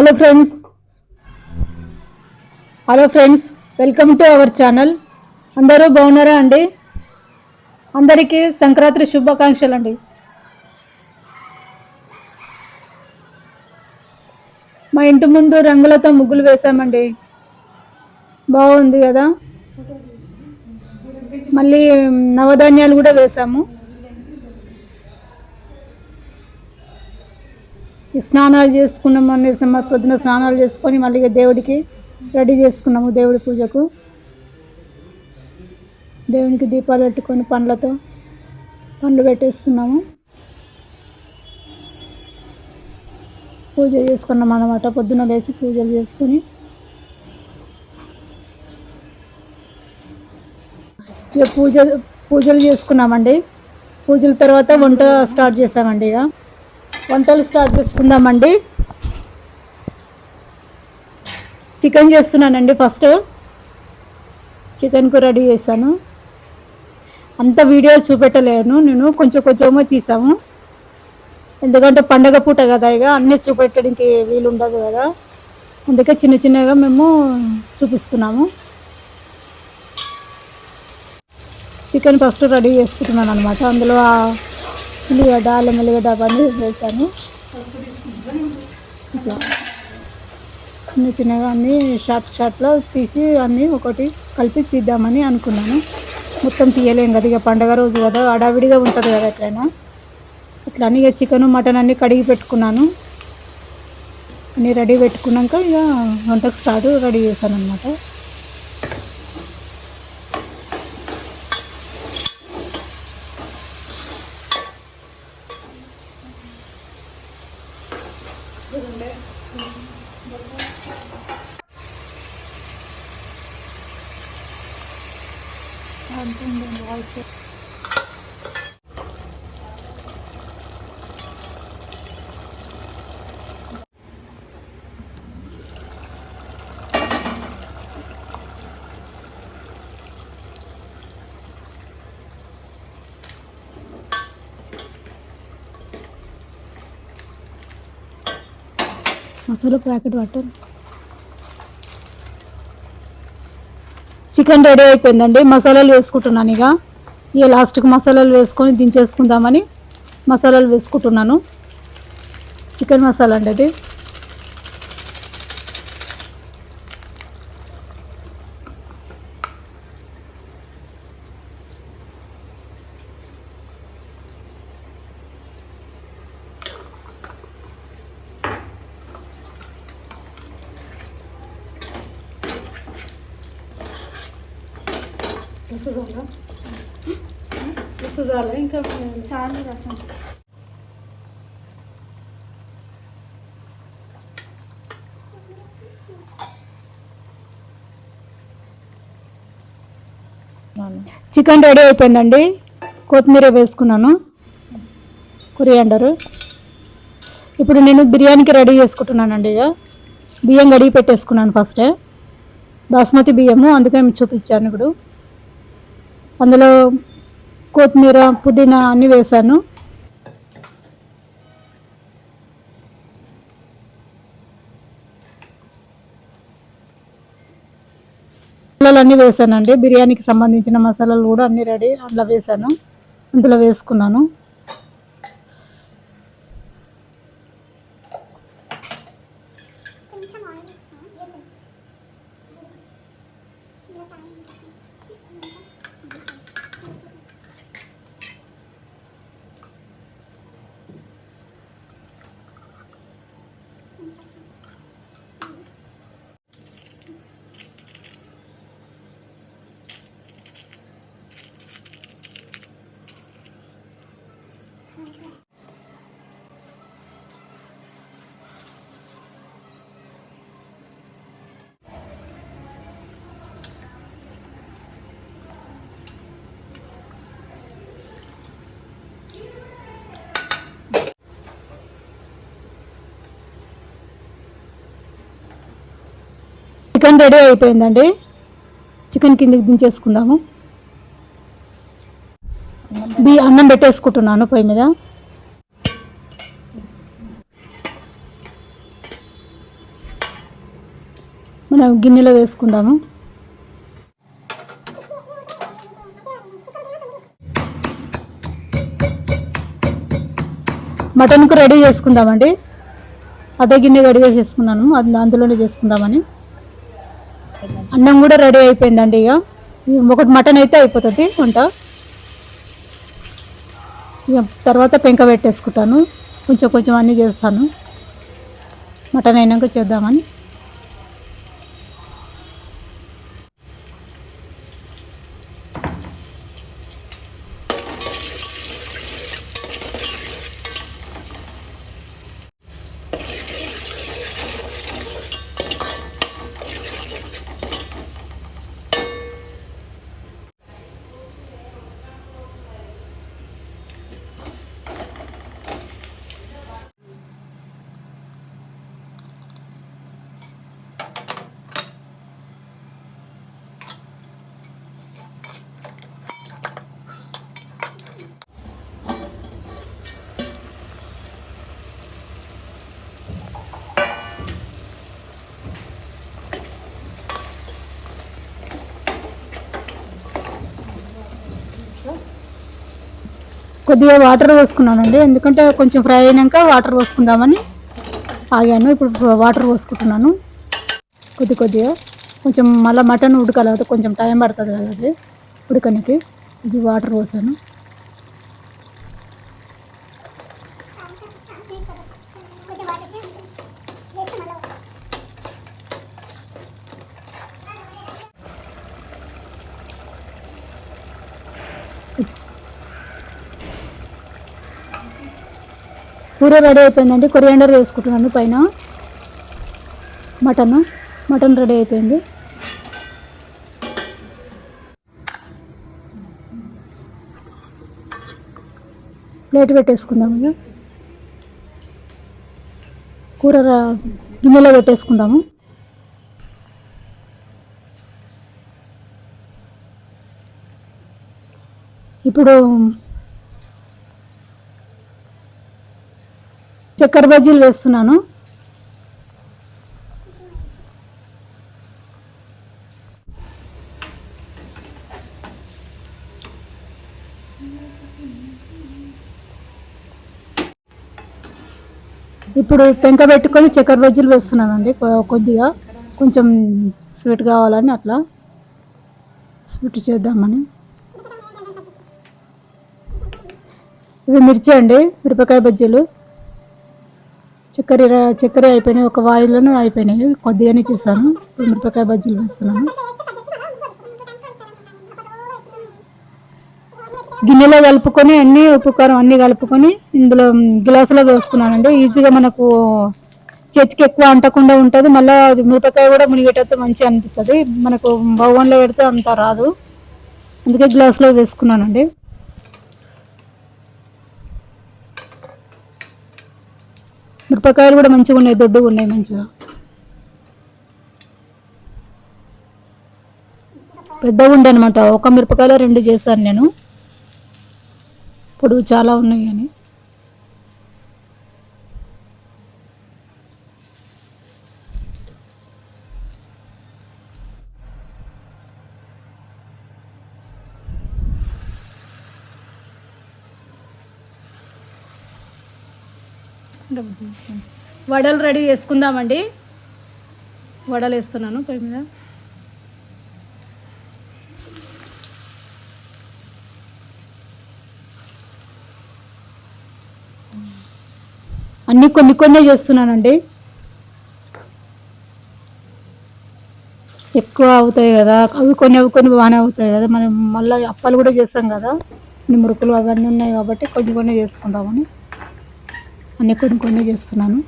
Hello friends hello friends welcome to our channel అందరూ బాగున్నారా అండి? అందరికీ సంక్రాంతి శుభాకాంక్షలు అండి. మా ఇంటి ముందు రంగులతో ముగ్గులు వేసామండి బాగుంది కదా? మళ్ళీ నవధాన్యాలు కూడా వేసాము స్నానాలు చేసుకున్నాము అనేసి మా పొద్దున స్నానాలు చేసుకొని మళ్ళీ ఇక దేవుడికి రెడీ చేసుకున్నాము దేవుడి పూజకు. దేవునికి దీపాలు పెట్టుకొని పండ్లతో పండ్లు పెట్టేసుకున్నాము. పూజ చేసుకున్నాం అన్నమాట. పొద్దున లేచి పూజలు చేసుకొని. ఇక పూజ పూజలు చేసుకున్నామండి. పూజల తర్వాత వంట స్టార్ట్ చేసామండి ఇక. వంటలు స్టార్ట్ చేసుకుందామండి. చికెన్ చేస్తున్నానండి ఫస్ట్. చికెన్కు రెడీ చేశాను. అంత వీడియో చూపెట్టలేను నేను కొంచెం కొంచెమే తీసాము. ఎందుకంటే పండగ పూట కదా ఇక అన్నీ చూపెట్టడానికి వీలు ఉండదు కదా. అందుకే చిన్న చిన్నగా మేము చూపిస్తున్నాము. చికెన్ ఫస్ట్ రెడీ చేసుకుంటున్నాను అనమాట అందులో ఉల్లిగడ్డ అల్లం ఉల్లిగడ్డ అవన్నీ వేసాను. ఇట్లా చిన్న చిన్నగా అన్నీ షార్ట్ షార్ట్లో తీసి అన్నీ ఒకటి కలిపి తీద్దామని అనుకున్నాను. మొత్తం తీయలేం కదా ఇక పండగ రోజు కదా అడావిడిగా ఉంటుంది కదా ఎట్లయినా. అట్లా అని ఇక చికెన్ మటన్ అన్నీ కడిగి పెట్టుకున్నాను. అన్నీ రెడీ పెట్టుకున్నాక ఇక వంటకు స్టార్ట్ రెడీ చేశాను అనమాట మసాలా ప్యాకెట్ పట్టాను చికెన్ రెడీ అయిపోయిందండి. మసాలాలు వేసుకుంటున్నాను ఇక. ఇక లాస్ట్కి మసాలాలు వేసుకొని దించేసుకుందామని మసాలాలు వేసుకుంటున్నాను. చికెన్ మసాలా అండి అది. ఇంకా చాలు రసం చికెన్ రెడీ అయిపోయిందండి. కొత్తిమీర వేసుకున్నాను. కొరియాండరు ఇప్పుడు నేను బిర్యానీకి రెడీ చేసుకుంటున్నానండి ఇక. బియ్యం కడిగి పెట్టేసుకున్నాను ఫస్టే. బాస్మతి బియ్యము అందుకని మీకు చూపించాను ఇప్పుడు. అందులో కొత్తిమీర పుదీనా అన్నీ వేసాను మసాలాలు అన్నీ వేసానండి బిర్యానీకి సంబంధించిన మసాలాలు కూడా అన్నీ రెడీ అందులో వేసాను అందులో వేసుకున్నాను. చికెన్ రెడీ అయిపోయిందండి. చికెన్ కిందకి దించేసుకుందాము. బి అన్నం పెట్టేసుకుంటున్నాను పొయ్యి మీద. మనం గిన్నెలో వేసుకుందాము. మటన్కు రెడీ చేసుకుందామండి. అదే గిన్నె రెడీ చేసుకున్నాను. అది అందులోనే చేసుకుందామని. అన్నం కూడా రెడీ అయిపోయిందండి ఇక. ఒకటి మటన్ అయితే అయిపోతుంది వంట. ఇక తర్వాత పెంక పెట్టేసుకుంటాను. కొంచెం కొంచెం అన్నీ చేస్తాను. మటన్ అయినాక చేద్దామని. కొద్దిగా వాటర్ పోసుకున్నానండి. ఎందుకంటే కొంచెం ఫ్రై అయినాక వాటర్ పోసుకుందామని ఆగాను. ఇప్పుడు వాటర్ పోసుకుంటున్నాను. కొద్ది కొద్దిగా కొంచెం మళ్ళీ మటన్ ఉడకాలి కొంచెం టైం పడుతుంది కదా అది ఉడకనికి. ఇది వాటర్ పోసాను. కూర రెడీ అయిపోయిందండి. కొరియాండర్ వేసుకుంటున్నాను పైన. మటన్ మటన్ రెడీ అయిపోయింది. ప్లేట్ పెట్టేసుకుందాము ఇక. కూర గిన్నెలో పెట్టేసుకుందాము. ఇప్పుడు చక్కెర బజ్జీలు వేస్తున్నాను. ఇప్పుడు పెంక పెట్టుకొని చక్కెర బజ్జీలు వేస్తున్నానండి. కొ- కొద్దిగా కొంచెం స్వీట్ కావాలని అట్లా స్వీట్ చేద్దామని. ఇవి మిర్చి అండి మిరపకాయ బజ్జీలు. చక్కెర చక్కెర అయిపోయినాయి ఒక వాయిలోనే అయిపోయినాయి. కొద్దిగానే చేశాను. మిరపకాయ బజ్జీలు వేస్తున్నాను. గిన్నెలో కలుపుకొని అన్నీ ఉప్పు కారం అన్నీ కలుపుకొని ఇందులో గ్లాసులో వేసుకున్నానండి. ఈజీగా మనకు చేతికి ఎక్కువ అంటకుండా ఉంటుంది. మళ్ళీ అది మిరపకాయ కూడా మునిగేటట్టు మంచిగా అనిపిస్తుంది. మనకు బౌన్లో పెడితే అంత రాదు. అందుకే గ్లాసులో వేసుకున్నానండి. మిరపకాయలు కూడా మంచిగా ఉన్నాయి దొడ్డుగా ఉన్నాయి మంచిగా. పెద్దగా ఉండే అనమాట ఒక మిరపకాయలో రెండు చేశాను నేను. ఇప్పుడు చాలా ఉన్నాయి అని. వడలు రెడీ చేసుకుందామండి. వడలు వేస్తున్నాను పొయ్యి మీద. అన్నీ కొన్ని కొన్ని చేస్తున్నానండి. ఎక్కువ అవుతాయి కదా అవి కొన్ని అవి కొన్ని బాగానే అవుతాయి కదా. మనం మళ్ళీ అప్పలు కూడా చేస్తాం కదా. మురుకులు అవన్నీ ఉన్నాయి కాబట్టి కొన్ని కొన్ని చేసుకుందామని. అన్నీ కొన్ని కొన్ని చేస్తున్నాను.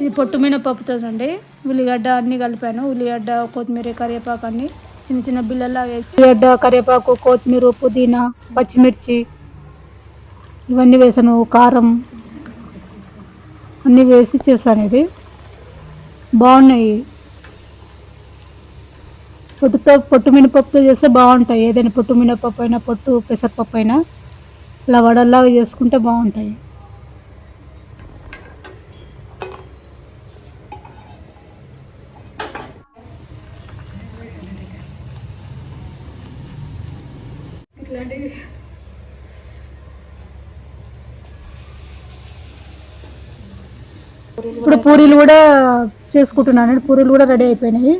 ఇది పొట్టు మినపప్పుతో అండి. ఉల్లిగడ్డ అన్నీ కలిపాను. ఉల్లిగడ్డ కొత్తిమీర కరివేపాకు అన్ని చిన్న చిన్న బిళ్ళల్లా వేసి ఉల్లిగడ్డ కరివేపాకు కొత్తిమీర పుదీనా పచ్చిమిర్చి ఇవన్నీ వేసాను. కారం అన్నీ వేసి చేశాను ఇది. బాగున్నాయి. పొట్టుతో పొట్టు మినపప్పుతో చేస్తే బాగుంటాయి. ఏదైనా పొట్టు మినపప్పు అయినా పొట్టు పెసరపప్పు అయినా ఇలా వడల్లాగా చేసుకుంటే బాగుంటాయి. ఇప్పుడు పూరీలు కూడా చేసుకుంటున్నాను. పూరీలు కూడా రెడీ అయిపోయినాయి.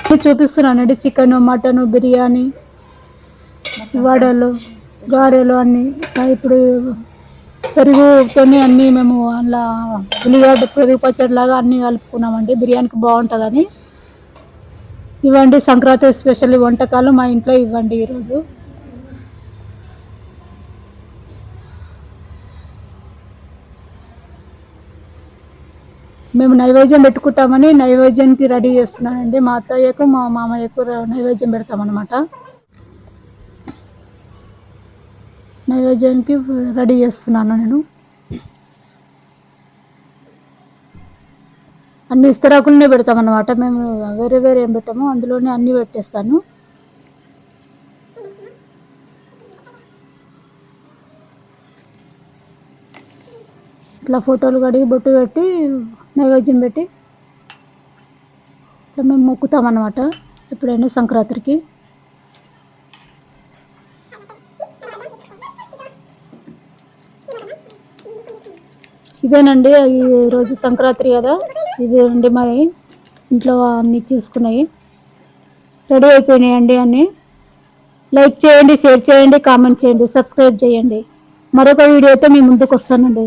ఇప్పుడు చూపిస్తున్నానండి చికెన్ మటన్ బిర్యానీ వడలు గారెలు అన్నీ. ఇప్పుడు పెరుగుతోని అన్నీ మేము అలా ఉల్లిగడ్డ పెరుగు పచ్చడి లాగా అన్నీ కలుపుకున్నామండి. బిర్యానీకి బాగుంటుందని. ఇవ్వండి సంక్రాంతి స్పెషల్ వంటకాలు మా ఇంట్లో ఇవ్వండి ఈరోజు. మేము నైవేద్యం పెట్టుకుంటామని నైవేద్యానికి రెడీ చేస్తున్నానండి. మా అత్తయ్యకు మా మామయ్యకు నైవేద్యం పెడతామన్నమాట. నైవేద్యానికి రెడీ చేస్తున్నాను నేను. అన్ని ఇస్తరాకులనే పెడతామన్నమాట. మేము వేరే వేరే ఏం పెట్టాము అందులోనే అన్నీ పెట్టేస్తాను. ఇట్లా ఫోటోలు కడిగి బొట్టు పెట్టి నైవేద్యం పెట్టి ఇట్లా మేము మొక్కుతామన్నమాట ఎప్పుడైనా సంక్రాంతికి. ఇదేనండి ఈరోజు రోజు సంక్రాంతి కదా? ఇదేనండి మరి ఇంట్లో అన్నీ చేసుకున్నాయి రెడీ అయిపోయినాయండి అన్నీ. లైక్ చేయండి షేర్ చేయండి కామెంట్ చేయండి సబ్స్క్రైబ్ చేయండి. మరొక వీడియోతో మీ ముందుకు వస్తానండి.